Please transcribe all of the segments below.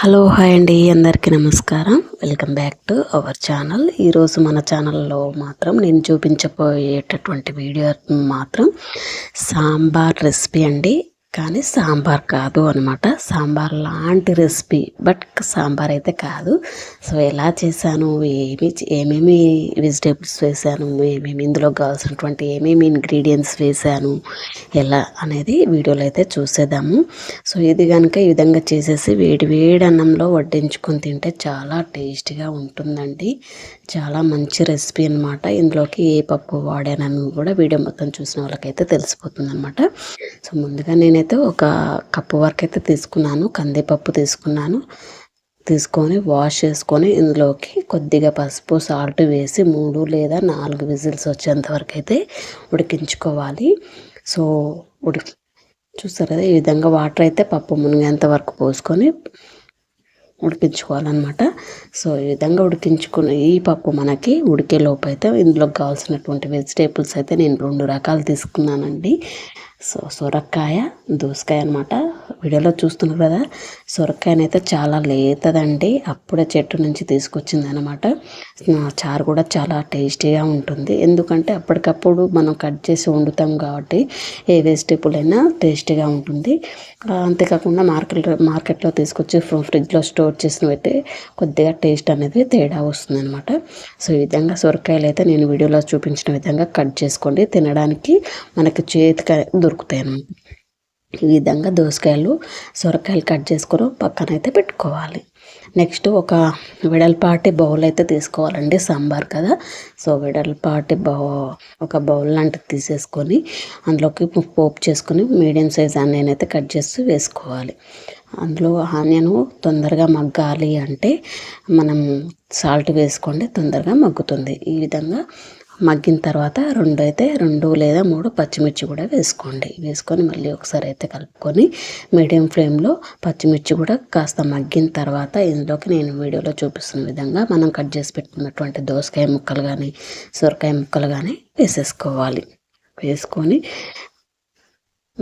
Hello hi అండి. అందరికీ నమస్కారం. Welcome back to our channel. ఈరోజు మన ఛానల్లో మాత్రం నేను చూపించబోయేటటువంటి వీడియో మాత్రం సాంబార్ రెసిపీ అండి. కానీ సాంబార్ కాదు అనమాట సాంబార్ లాంటి రెసిపీ. బట్ సాంబార్ అయితే కాదు. సో ఎలా చేశాను? ఏమి ఏమేమి వెజిటేబుల్స్ వేసాను ఏమేమి ఇందులో కావాల్సినటువంటి ఏమేమి ఇంగ్రీడియంట్స్ వేసాను ఎలా అనేది వీడియోలో అయితే చూసేద్దాము. సో ఇది కనుక ఈ విధంగా చేసేసి వేడి వేడి అన్నంలో వడ్డించుకొని తింటే చాలా టేస్టీగా ఉంటుందండి. చాలా మంచి రెసిపీ అనమాట ఇందులోకి ఏ పప్పు వాడానని కూడా వీడియో మొత్తం చూసిన వాళ్ళకైతే తెలిసిపోతుంది అనమాట సో ముందుగా నేను నేనైతే ఒక కప్పు వరకు అయితే తీసుకున్నాను. కందిపప్పు తీసుకున్నాను. తీసుకొని వాష్ చేసుకొని ఇందులోకి కొద్దిగా పసుపు సాల్ట్ వేసి మూడు లేదా నాలుగు విజిల్స్ వచ్చేంత వరకు అయితే ఉడికించుకోవాలి. సో ఉడికి చూస్తారు కదా ఈ విధంగా వాటర్ అయితే పప్పు మునిగేంత వరకు పోసుకొని ఉడికించుకోవాలన్నమాట. సో ఈ విధంగా ఉడికించుకున్న ఈ పప్పు మనకి ఉడికే లోపు అయితే ఇందులోకి కావాల్సినటువంటి వెజిటేబుల్స్ అయితే నేను రెండు రకాలు తీసుకున్నానండి. సో సొరకాయ దోసకాయ అనమాట వీడియోలో చూస్తున్నారు కదా సొరకాయనైతే చాలా లేతదండి. అప్పుడే చెట్టు నుంచి తీసుకొచ్చింది అనమాట చారు కూడా చాలా టేస్టీగా ఉంటుంది. ఎందుకంటే అప్పటికప్పుడు మనం కట్ చేసి వండుతాం కాబట్టి ఏ వెజిటేబుల్ అయినా టేస్టీగా ఉంటుంది. అంతేకాకుండా మార్కెట్ మార్కెట్లో తీసుకొచ్చి ఫ్రిడ్జ్లో స్టోర్ చేసినవైతే కొద్దిగా టేస్ట్ అనేది తేడా వస్తుంది అనమాట సో ఈ విధంగా సొరకాయలు అయితే నేను వీడియోలో చూపించిన విధంగా కట్ చేసుకోండి. తినడానికి మనకి చేతికి దొరుకుతాయి అన్నమాట ఈ విధంగా దోసకాయలు సొరకాయలు కట్ చేసుకొని పక్కన అయితే పెట్టుకోవాలి. నెక్స్ట్ ఒక వెడల్పాటి బౌల్ అయితే తీసుకోవాలండి సాంబార్ కదా. సో వెడల్పాటి బౌ ఒక బౌల్ లాంటిది తీసేసుకొని అందులోకి పోపు చేసుకొని మీడియం సైజ్ ఆనియన్ అయితే కట్ చేసి వేసుకోవాలి. అందులో ఆనియన్ తొందరగా మగ్గాలి అంటే మనం సాల్ట్ వేసుకోండి తొందరగా మగ్గుతుంది. ఈ విధంగా మగ్గిన తర్వాత రెండు అయితే రెండు లేదా మూడు పచ్చిమిర్చి కూడా వేసుకోండి. వేసుకొని మళ్ళీ ఒకసారి అయితే కలుపుకొని మీడియం ఫ్లేమ్లో పచ్చిమిర్చి కూడా కాస్త మగ్గిన తర్వాత ఇందులోకి నేను వీడియోలో చూపిస్తున్న విధంగా మనం కట్ చేసి పెట్టుకున్నటువంటి దోసకాయ ముక్కలు కానీ సొరకాయ ముక్కలు కానీ వేసేసుకోవాలి. వేసుకొని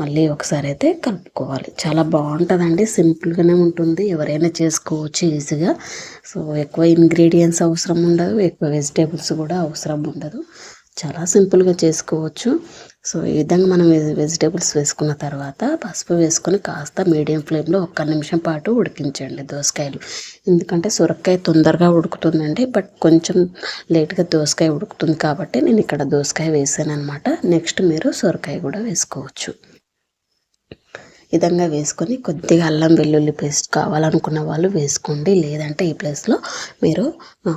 మళ్ళీ ఒకసారి అయితే కలుపుకోవాలి. చాలా బాగుంటుందండి. సింపుల్గానే ఉంటుంది. ఎవరైనా చేసుకోవచ్చు ఈజీగా. సో ఎక్కువ ఇంగ్రీడియంట్స్ అవసరం ఉండదు. ఎక్కువ వెజిటేబుల్స్ కూడా అవసరం ఉండదు. చాలా సింపుల్గా చేసుకోవచ్చు. సో ఈ విధంగా మనం వెజిటేబుల్స్ వేసుకున్న తర్వాత పసుపు వేసుకొని కాస్త మీడియం ఫ్లేమ్లో ఒక్క నిమిషం పాటు ఉడికించండి దోసకాయలు. ఎందుకంటే సొరకాయ తొందరగా ఉడుకుతుందండి. బట్ కొంచెం లేట్గా దోసకాయ ఉడుకుతుంది కాబట్టి నేను ఇక్కడ దోసకాయ వేసాను అనమాట నెక్స్ట్ మీరు సొరకాయ కూడా వేసుకోవచ్చు. విధంగా వేసుకొని కొద్దిగా అల్లం వెల్లుల్లి పేస్ట్ కావాలనుకున్న వాళ్ళు వేసుకోండి. లేదంటే ఈ ప్లేస్లో మీరు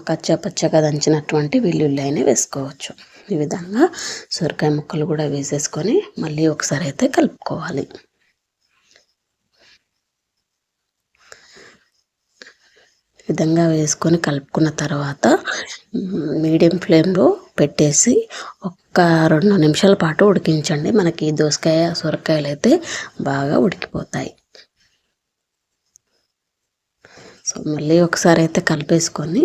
కచ్చా పచ్చగా దంచినటువంటి వెల్లుల్లి అయినా వేసుకోవచ్చు. ఈ విధంగా సొరకాయ ముక్కలు కూడా వేసేసుకొని మళ్ళీ ఒకసారి అయితే కలుపుకోవాలి. విధంగా వేసుకొని కలుపుకున్న తర్వాత మీడియం ఫ్లేమ్లో పెట్టేసి ఒక్క రెండు నిమిషాల పాటు ఉడికించండి. మనకి దోసకాయ సొరకాయలు అయితే బాగా ఉడికిపోతాయి. సో మళ్ళీ ఒకసారి అయితే కలిపేసుకొని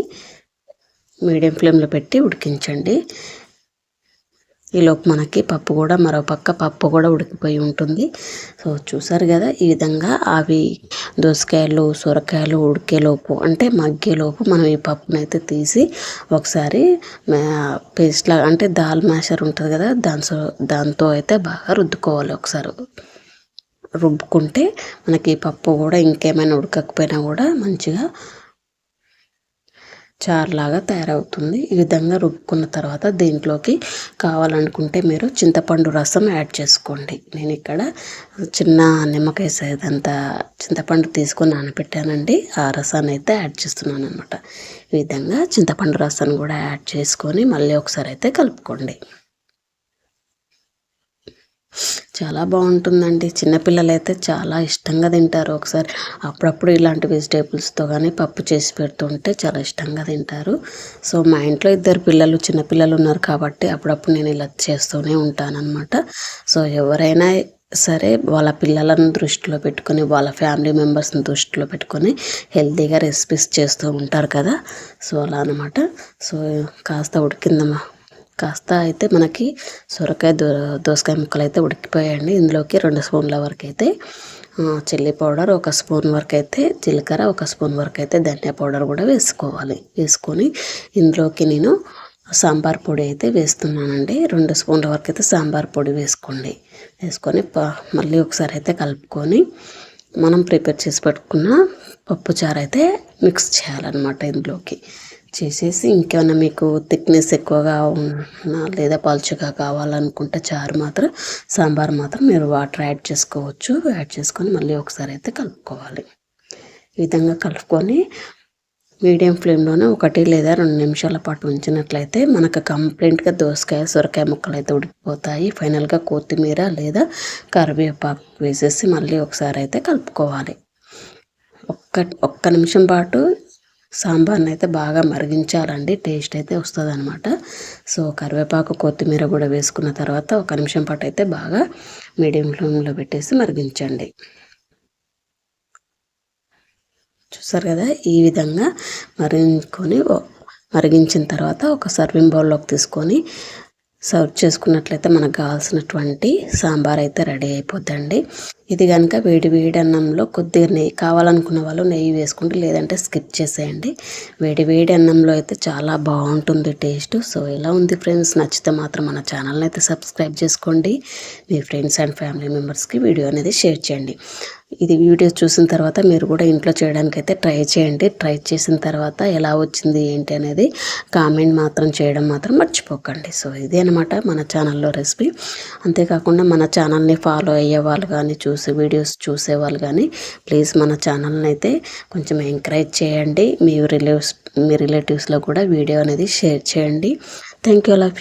మీడియం ఫ్లేమ్లో పెట్టి ఉడికించండి. ఈలోపు మనకి పప్పు కూడా మరో పక్క పప్పు కూడా ఉడికిపోయి ఉంటుంది. సో చూసారు కదా ఈ విధంగా అవి దోసకాయలు సొరకాయలు ఉడికేలోపు అంటే మగ్గేలోపు మనం ఈ పప్పునైతే తీసి ఒకసారి పేస్ట్ లాగా అంటే దాల్ మ్యాషర్ ఉంటుంది కదా దాంతో దాంతో అయితే బాగా రుద్దుకోవాలి ఒకసారి. రుబ్బుకుంటే మనకి పప్పు కూడా ఇంకేమైనా ఉడకకపోయినా కూడా మంచిగా చారులాగా తయారవుతుంది. ఈ విధంగా రుబ్బుకున్న తర్వాత దీంట్లోకి కావాలనుకుంటే మీరు చింతపండు రసం యాడ్ చేసుకోండి. నేను ఇక్కడ చిన్న నిమ్మకాయ సైదంతా చింతపండు తీసుకొని నానబెట్టానండి. ఆ రసాన్ని అయితే యాడ్ చేస్తున్నాను అనమాట ఈ విధంగా చింతపండు రసాన్ని కూడా యాడ్ చేసుకొని మళ్ళీ ఒకసారి అయితే కలుపుకోండి. చాలా బాగుంటుందండి. చిన్నపిల్లలు అయితే చాలా ఇష్టంగా తింటారు ఒకసారి. అప్పుడప్పుడు ఇలాంటి వెజిటేబుల్స్తో కానీ పప్పు చేసి పెడుతుంటే చాలా ఇష్టంగా తింటారు. సో మా ఇంట్లో ఇద్దరు పిల్లలు చిన్నపిల్లలు ఉన్నారు కాబట్టి అప్పుడప్పుడు నేను ఇలా చేస్తూనే ఉంటానన్నమాట. సో ఎవరైనా సరే వాళ్ళ పిల్లలను దృష్టిలో పెట్టుకొని వాళ్ళ ఫ్యామిలీ మెంబర్స్ని దృష్టిలో పెట్టుకొని హెల్తీగా రెసిపీస్ చేస్తూ ఉంటారు కదా. సో అలా అనమాట సో కాస్త ఉడికిందమ్మా. కాస్త అయితే మనకి సొరకాయ దో దోసకాయ ముక్కలు అయితే ఉడికిపోయాయండి. ఇందులోకి రెండు స్పూన్ల వరకు అయితే చిల్లీ పౌడర్ ఒక స్పూన్ వరకు అయితే జీలకర్ర ఒక స్పూన్ వరకు అయితే ధనియా పౌడర్ కూడా వేసుకోవాలి. వేసుకొని ఇందులోకి నేను సాంబార్ పొడి అయితే వేస్తున్నానండి. రెండు స్పూన్ల వరకు అయితే సాంబార్ పొడి వేసుకోండి. వేసుకొని మళ్ళీ ఒకసారి అయితే కలుపుకొని మనం ప్రిపేర్ చేసి పెట్టుకున్న పప్పు చారు అయితే మిక్స్ చేయాలన్నమాట ఇందులోకి. చేసేసి ఇంకేమైనా మీకు థిక్నెస్ ఎక్కువగా ఉన్నా లేదా పలుచగా కావాలనుకుంటే చారు మాత్రం సాంబార్ మాత్రం మీరు వాటర్ యాడ్ చేసుకోవచ్చు. యాడ్ చేసుకొని మళ్ళీ ఒకసారి అయితే కలుపుకోవాలి. ఈ విధంగా కలుపుకొని మీడియం ఫ్లేమ్లోనే ఒకటి లేదా రెండు నిమిషాల పాటు ఉంచినట్లయితే మనకు కంప్లీట్గా దోసకాయ సొరకాయ ముక్కలు అయితే ఉడికిపోతాయి. ఫైనల్గా కొత్తిమీర లేదా కరివేపాకు వేసేసి మళ్ళీ ఒకసారి అయితే కలుపుకోవాలి. ఒక్క ఒక్క నిమిషం పాటు సాంబార్ని అయితే బాగా మరిగించాలండి. టేస్ట్ అయితే వస్తుంది అనమాట సో కరివేపాకు కొత్తిమీర కూడా వేసుకున్న తర్వాత ఒక నిమిషం పాటు అయితే బాగా మీడియం ఫ్లేమ్లో పెట్టేసి మరిగించండి. చూసారు కదా? ఈ విధంగా మరిగించుకొని మరిగించిన తర్వాత ఒక సర్వింగ్ బౌల్లోకి తీసుకొని సర్వ్ చేసుకున్నట్లయితే మనకు కావాల్సినటువంటి సాంబార్ అయితే రెడీ అయిపోద్దండి. ఇది కనుక వేడి వేడి అన్నంలో కొద్దిగా నెయ్యి కావాలనుకున్న వాళ్ళు నెయ్యి వేసుకుంటే లేదంటే స్కిప్ చేసేయండి. వేడి వేడి అన్నంలో అయితే చాలా బాగుంటుంది టేస్ట్. సో ఇలా ఉంది ఫ్రెండ్స్. నచ్చితే మాత్రం మన ఛానల్ని అయితే సబ్స్క్రైబ్ చేసుకోండి. మీ ఫ్రెండ్స్ అండ్ ఫ్యామిలీ మెంబర్స్కి వీడియో అనేది షేర్ చేయండి. ఇది వీడియో చూసిన తర్వాత మీరు కూడా ఇంట్లో చేయడానికి అయితే ట్రై చేయండి. ట్రై చేసిన తర్వాత ఎలా వచ్చింది ఏంటి అనేది కామెంట్ మాత్రం చేయడం మాత్రం మర్చిపోకండి. సో ఇదే అనమాట మన ఛానల్లో రెసిపీ. అంతేకాకుండా మన ఛానల్ని ఫాలో అయ్యే వాళ్ళు కానీ చూసే వీడియోస్ చూసేవాళ్ళు కానీ ప్లీజ్ మన ఛానల్ని అయితే కొంచెం ఎంకరేజ్ చేయండి. మీ రిలేటివ్స్ మీ రిలేటివ్స్లో కూడా వీడియో అనేది షేర్ చేయండి. Thank you love